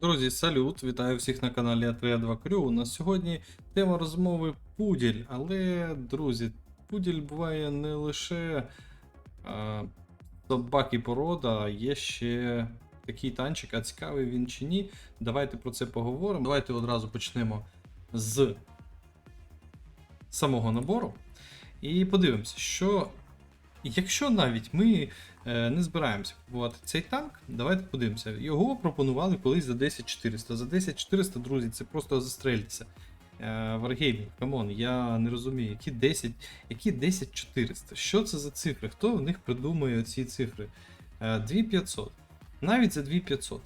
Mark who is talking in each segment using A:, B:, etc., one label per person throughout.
A: Друзі, салют! Вітаю всіх на каналі Атрея 2 Крю. У нас сьогодні тема розмови Пуділь. Але, друзі, Пуділь буває не лише а, собаки порода, а є ще такий танчик, а цікавий він чи ні. Давайте про це поговоримо. Давайте одразу почнемо з самого набору. І подивимося, що якщо навіть ми е, не збираємося купувати цей танк, давайте подивимося. Його пропонували колись за 10400. За 10400, друзі, це просто застрельтеся. Е, Wargaming, камон, я не розумію, які 10, які 10400. Що це за цифри? Хто в них придумує ці цифри? Е, 2500. Навіть за 2500.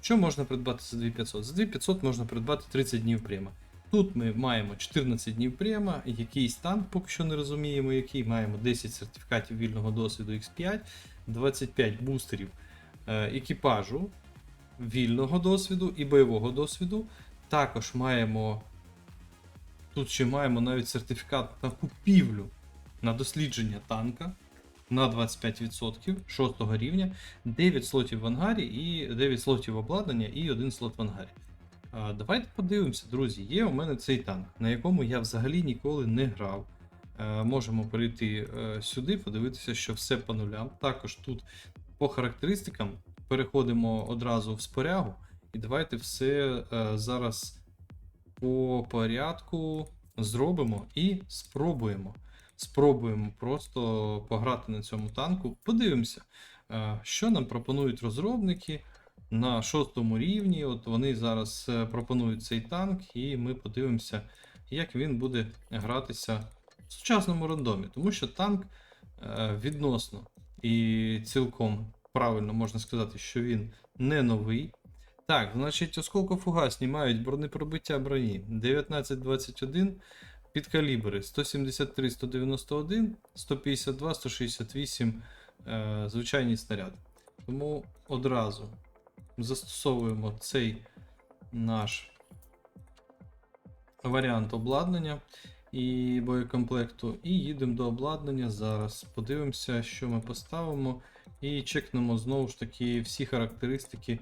A: Що можна придбати за 2500? За 2500 можна придбати 30 днів прямо. Тут ми маємо 14 днів прямо, якийсь танк, поки що не розуміємо, який. Маємо 10 сертифікатів вільного досвіду X5, 25 бустерів е, екіпажу вільного досвіду і бойового досвіду. Також маємо. Тут ще маємо навіть сертифікат на купівлю на дослідження танка на 25% 6 рівня, 9 слотів в ангарі і 9 слотів обладнання і 1 слот в ангарі. Давайте подивимося, друзі. Є у мене цей танк, на якому я взагалі ніколи не грав. Е, Можемо перейти е, сюди, подивитися, що все по нулям. Також тут по характеристикам переходимо одразу в спорягу. І давайте все е, зараз по порядку зробимо і спробуємо. Спробуємо просто пограти на цьому танку. Подивимося, що нам пропонують розробники на шостому рівні. От вони зараз е, пропонують цей танк, і ми подивимося, як він буде гратися в сучасному рандомі. Тому що танк е, відносно і цілком правильно можна сказати, що він не новий. Так, значить, осколкофугасні мають бронепробиття броні 1921, підкалібри 173, 191, 152, 168 е, звичайні снаряди. Тому одразу застосовуємо цей наш варіант обладнання і боєкомплекту, і їдемо до обладнання зараз. Подивимося, що ми поставимо, і чекнемо знову ж таки всі характеристики.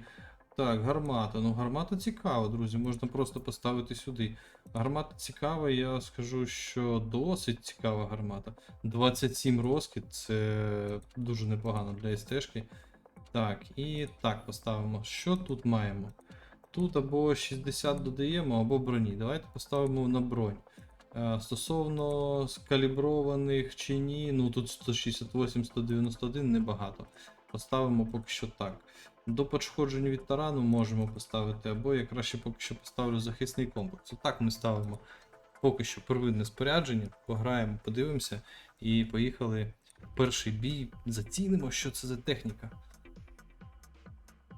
A: Так, гармата. Ну, гармата цікава, друзі, можна просто поставити сюди. Гармата цікава, я скажу, що досить цікава гармата. 27 розкид це дуже непогано для СТ-шки. Так, і так поставимо. Що тут маємо? Тут або 60 додаємо, або броні. Давайте поставимо на бронь. Е, Стосовно скаліброваних чи ні, ну тут 168-191 небагато. Поставимо поки що так. До пошкоджень від тарану можемо поставити, або я краще поки що поставлю захисний комплекс. Отак ми ставимо поки що первинне спорядження, пограємо, подивимося і поїхали перший бій. Зацінимо, що це за техніка.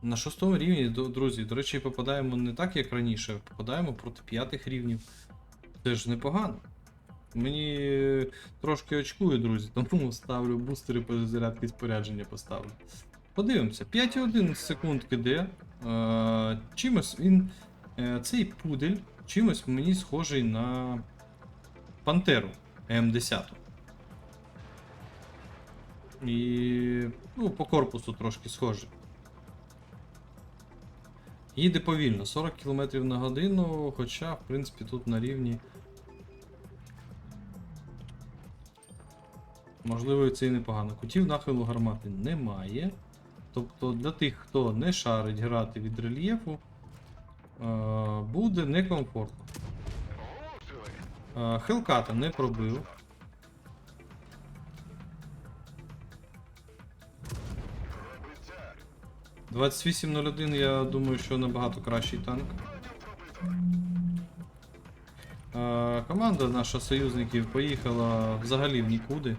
A: На шостому рівні, друзі, до речі, попадаємо не так, як раніше, попадаємо проти п'ятих рівнів. Це ж непогано. Мені трошки очкує, друзі, тому ставлю бустери перезарядки спорядження поставлю. Подивимося, 5,1 секунд киде. Е, чимось він. е, цей пудель чимось мені схожий на Пантеру М10. І. Ну, по корпусу трошки схожий. Їде повільно, 40 км на годину, хоча, в принципі, тут на рівні. Можливо, це і непогано. Кутів нахилу гармати немає. Тобто для тих, хто не шарить грати від рельєфу, е, буде некомфортно. Е, Хелката не пробив. — 2801, я думаю, що набагато кращий танк. Е, Команда наша союзників поїхала взагалі в нікуди.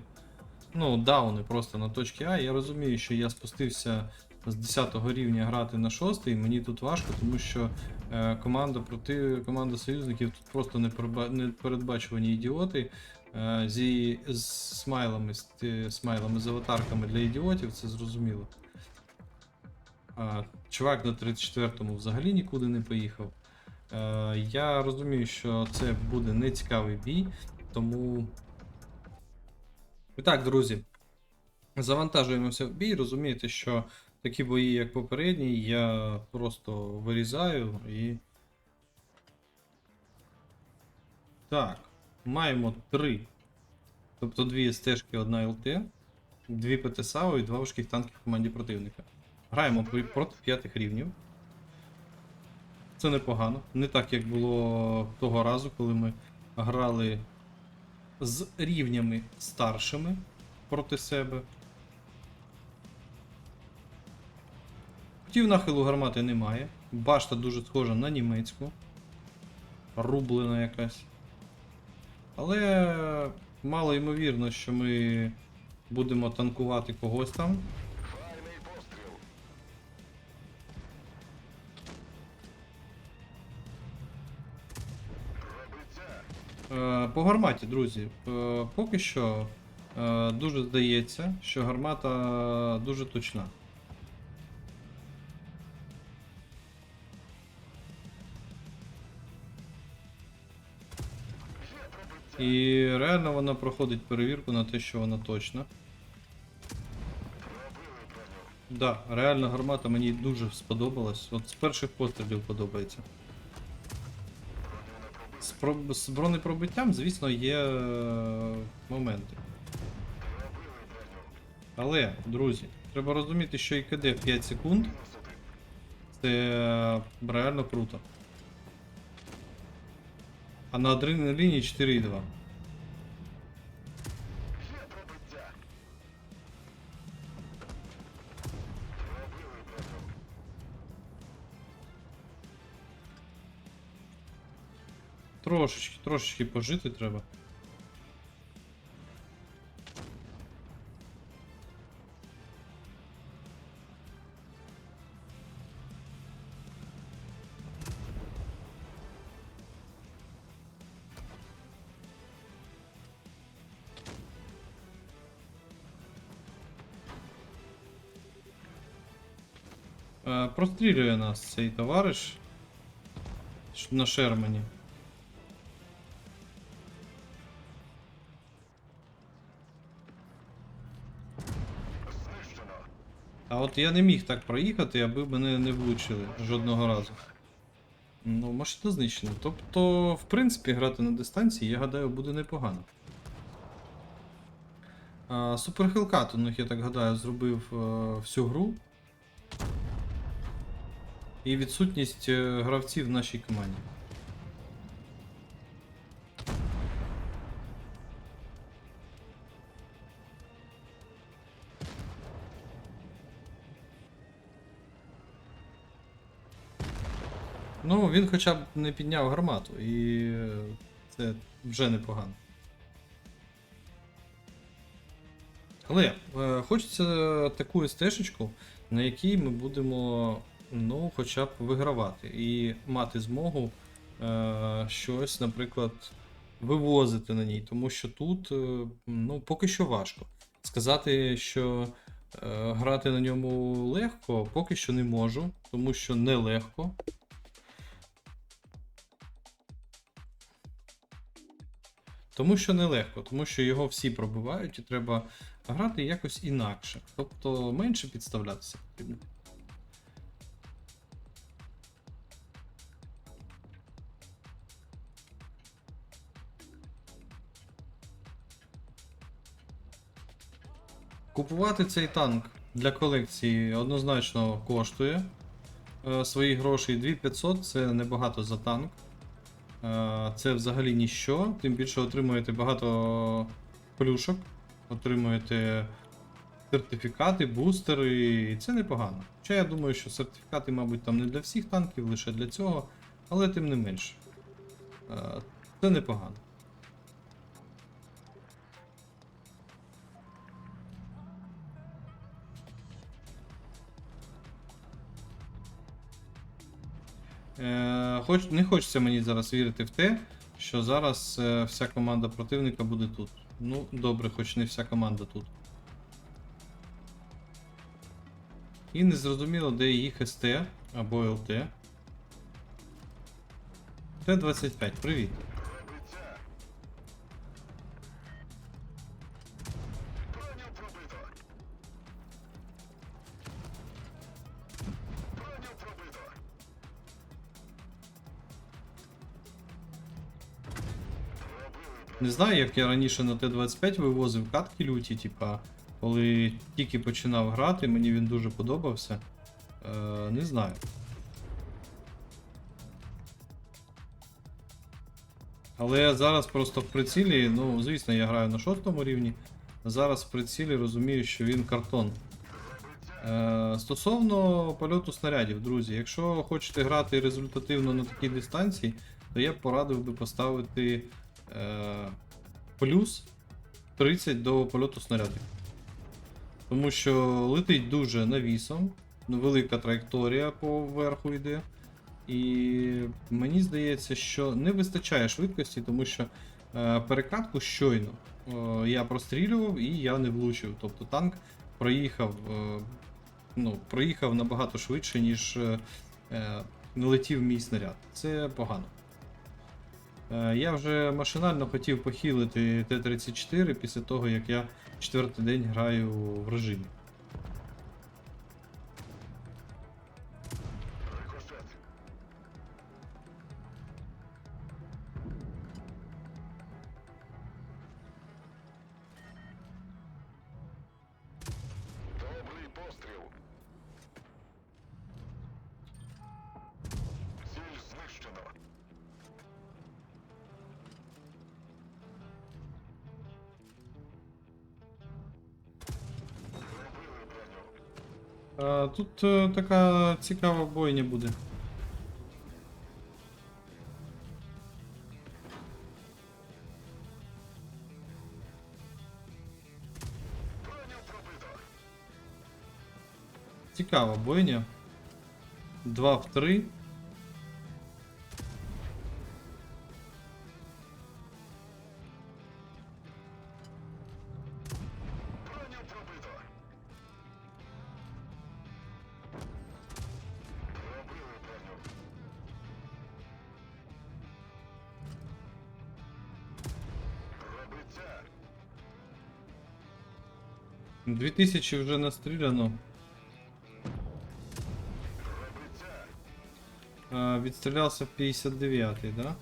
A: Ну, дауни просто на точці А. Я розумію, що я спустився з 10 рівня грати на 6, і мені тут важко, тому що е, команда проти команда союзників тут просто непередбачувані ідіоти. Е, зі з смайлами, з, смайлами з аватарками для ідіотів, це зрозуміло. Чувак на 34-му взагалі нікуди не поїхав. Е, я розумію, що це буде нецікавий бій, тому. І так, друзі. Завантажуємося в бій. Розумієте, що такі бої, як попередній, я просто вирізаю і. Так, маємо три. Тобто дві стежки, одна ЛТ, дві ПТСАУ і два важких танки в команді противника. Граємо проти п'ятих рівнів. Це непогано. Не так, як було того разу, коли ми грали з рівнями старшими проти себе. Хотів нахилу гармати немає. Башта дуже схожа на німецьку. Рублена якась. Але мало ймовірно, що ми будемо танкувати когось там. По гарматі, друзі, е, поки що е, дуже здається, що гармата дуже точна. І реально вона проходить перевірку на те, що вона точна. Да, реально гармата мені дуже сподобалась. От з перших пострілів подобається. З, бронепробиттям, звісно, є е, моменти. Але, друзі, треба розуміти, що і КД в 5 секунд. Це е, реально круто. А на адреналіні 4,2. Трошечки, трошечки пожити треба. Е, Прострілює нас цей товариш на Шермані. А от я не міг так проїхати, аби мене не влучили жодного разу. Ну, машина знищена. Тобто, в принципі, грати на дистанції, я гадаю, буде непогано. А, Супер Хелкат, у них, я так гадаю, зробив е, всю гру. І відсутність е, гравців в нашій команді. Ну, він хоча б не підняв гармату, і це вже непогано. Але е, хочеться таку стежечку, на якій ми будемо ну, хоча б вигравати і мати змогу е, щось, наприклад, вивозити на ній. Тому що тут е, ну, поки що важко. Сказати, що е, грати на ньому легко, поки що не можу, тому що не Тому що нелегко, тому що його всі пробивають і треба грати якось інакше. Тобто менше підставлятися потрібно. Купувати цей танк для колекції однозначно коштує е, свої гроші. 2500 це небагато за танк. Е, Це взагалі ніщо, тим більше отримуєте багато плюшок, отримуєте сертифікати, бустери, і це непогано. Хоча я думаю, що сертифікати, мабуть, там не для всіх танків, лише для цього, але тим не менше. Е, Це непогано. Хоч, не хочеться мені зараз вірити в те, що зараз е, вся команда противника буде тут. Ну, добре, хоч не вся команда тут. І не зрозуміло, де їх СТ або ЛТ. Т-25, привіт. Не знаю, як я раніше на Т-25 вивозив катки люті, типа, коли тільки починав грати, мені він дуже подобався. Е, не знаю. Але зараз просто в прицілі, ну, звісно, я граю на шостому рівні. Зараз в прицілі розумію, що він картон. Е, стосовно польоту снарядів, друзі, якщо хочете грати результативно на такій дистанції, то я б порадив би поставити е, плюс 30 до польоту снарядів. Тому що летить дуже навісом, велика траєкторія по верху йде. І мені здається, що не вистачає швидкості, тому що е, перекатку щойно е, я прострілював і я не влучив. Тобто танк проїхав, е, ну, проїхав набагато швидше, ніж е, е, не летів мій снаряд. Це погано. Е, я вже машинально хотів похилити Т-34 після того, як я четвертий день граю в режимі. А, тут е, така цікава бойня буде. Цікава бойня. 2 в 3. 2000 вже настріляно. А, відстрілявся в 59-й, да?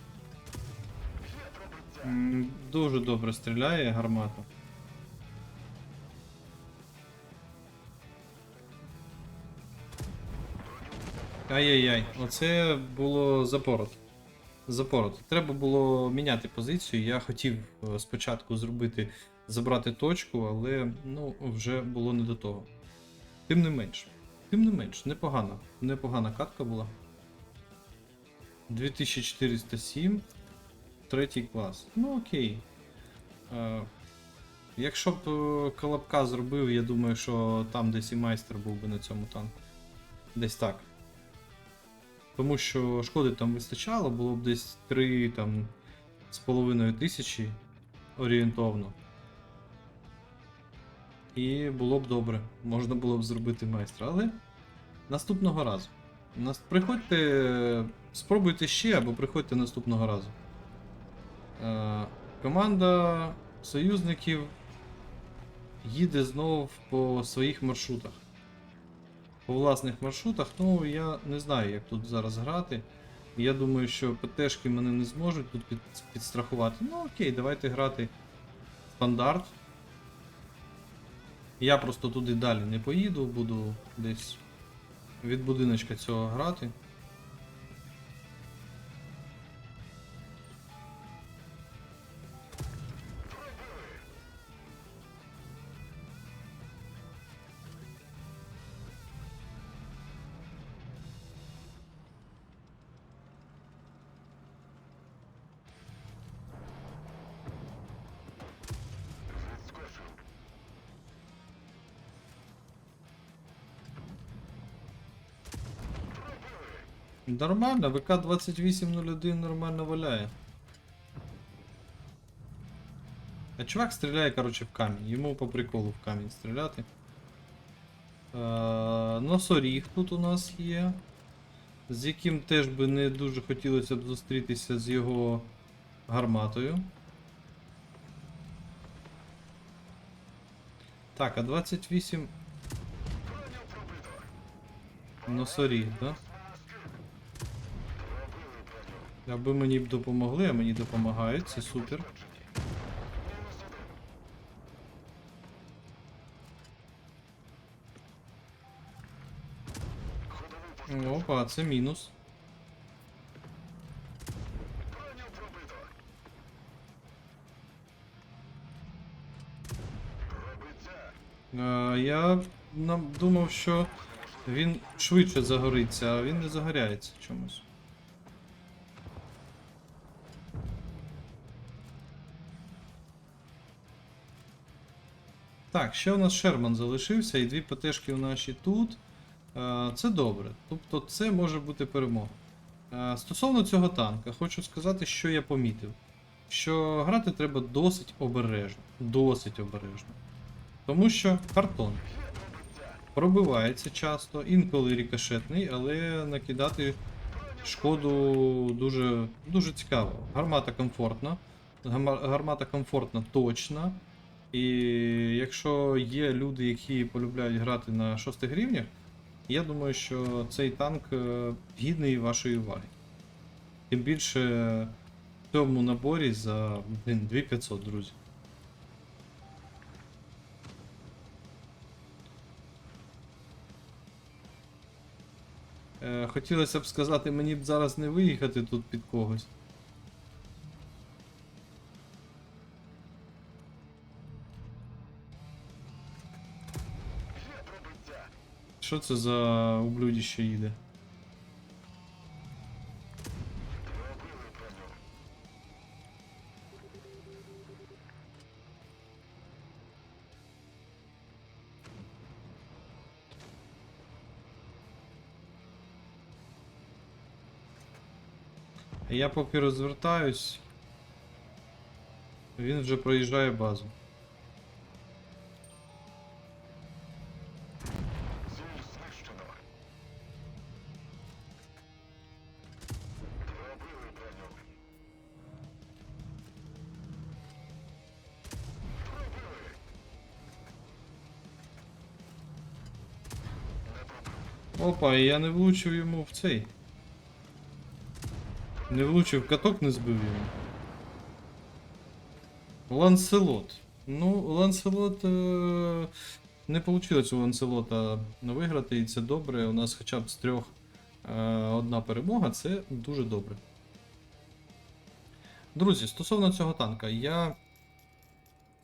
A: М, Дуже добре стріляє гармата. Ай-яй-яй, оце було запорот. Запорот. Треба було міняти позицію. Я хотів е, спочатку зробити забрати точку, але ну, вже було не до того. Тим не менш. Тим не менш, непогана. Непогана катка була. 2407. Третій клас. Ну окей. Е, якщо б е, колобка зробив, я думаю, що там десь і майстер був би на цьому танку. Десь так. Тому що шкоди там вистачало, було б десь 3 там, з половиною тисячі орієнтовно. І було б добре, можна було б зробити майстра. Але наступного разу. Приходьте, спробуйте ще або приходьте наступного разу. Е, команда союзників їде знов по своїх маршрутах. По власних маршрутах, ну я не знаю, як тут зараз грати. Я думаю, що ПТшки мене не зможуть тут під, підстрахувати. Ну окей, давайте грати стандарт. Я просто туди далі не поїду, буду десь від будиночка цього грати. Нормально, ВК-2801 нормально валяє. А чувак стріляє, короче, в камінь. Йому по приколу в камінь стріляти. Е, носоріг тут у нас є. З яким теж би не дуже хотілося б зустрітися з його гарматою. Так, а 28
B: Броню пробито.
A: носоріг, да? Аби мені б допомогли, а мені допомагають, це супер. Опа, це мінус. А, я думав, що він швидше загориться, а він не загоряється чомусь. Так, ще у нас Шерман залишився, і дві ПТшки у наші тут. Е, Це добре. Тобто це може бути перемога. Е, Стосовно цього танка, хочу сказати, що я помітив. Що грати треба досить обережно. Досить обережно. Тому що картон пробивається часто, інколи рікошетний, але накидати шкоду дуже, дуже цікаво. Гармата комфортна. Гармата комфортна точна. І якщо є люди, які полюбляють грати на шостих рівнях, я думаю, що цей танк е, гідний вашої уваги. Тим більше в цьому наборі за 2500, друзі. Е, Хотілося б сказати, мені б зараз не виїхати тут під когось. Що це за ублюдище їде? Я поки розвертаюсь. Він вже проїжджає базу. Опа, і я не влучив йому в цей. Не влучив каток, не збив йому. Ланселот. Ну, Ланселот. Е- не вийшло у Ланселота виграти, і це добре. У нас хоча б з трьох е- одна перемога, це дуже добре. Друзі, стосовно цього танка, я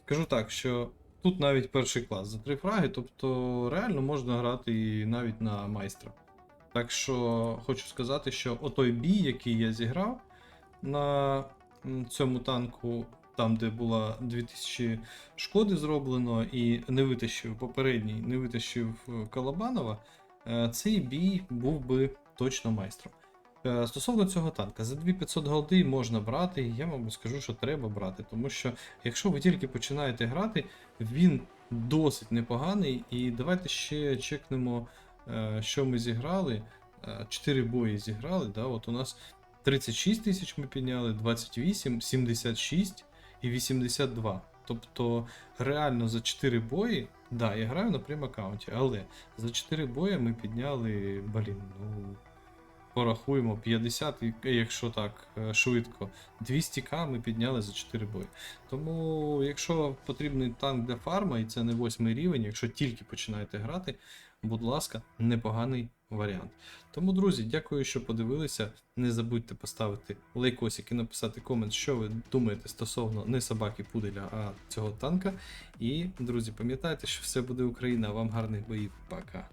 A: кажу так, що тут навіть перший клас за три фраги, тобто реально можна грати і навіть на майстра. Так що хочу сказати, що отой бій, який я зіграв на цьому танку, там, де було 2000 шкоди зроблено, і не витащив попередній, не витащив е, Колобанова, е, цей бій був би точно майстром. Е, Стосовно цього танка, за 2500 голди можна брати, і я вам скажу, що треба брати, тому що якщо ви тільки починаєте грати, він досить непоганий. І давайте ще чекнемо, е, що ми зіграли. 4 бої зіграли. Да? От у нас 36 тисяч ми підняли, 28, 76 і 82. Тобто реально за 4 бої, да, я граю на прям аккаунті, але за 4 бої ми підняли, блін, ну. Порахуємо 50, якщо так е, швидко, 200к ми підняли за 4 бої. Тому, якщо потрібний танк для фарма, і це не 8 рівень, якщо тільки починаєте грати, будь ласка, непоганий варіант. Тому, друзі, дякую, що подивилися. Не забудьте поставити лайкосик і написати комент, що ви думаєте стосовно не собаки пуделя, а цього танка. І, друзі, пам'ятайте, що все буде Україна. Вам гарних боїв. Пока.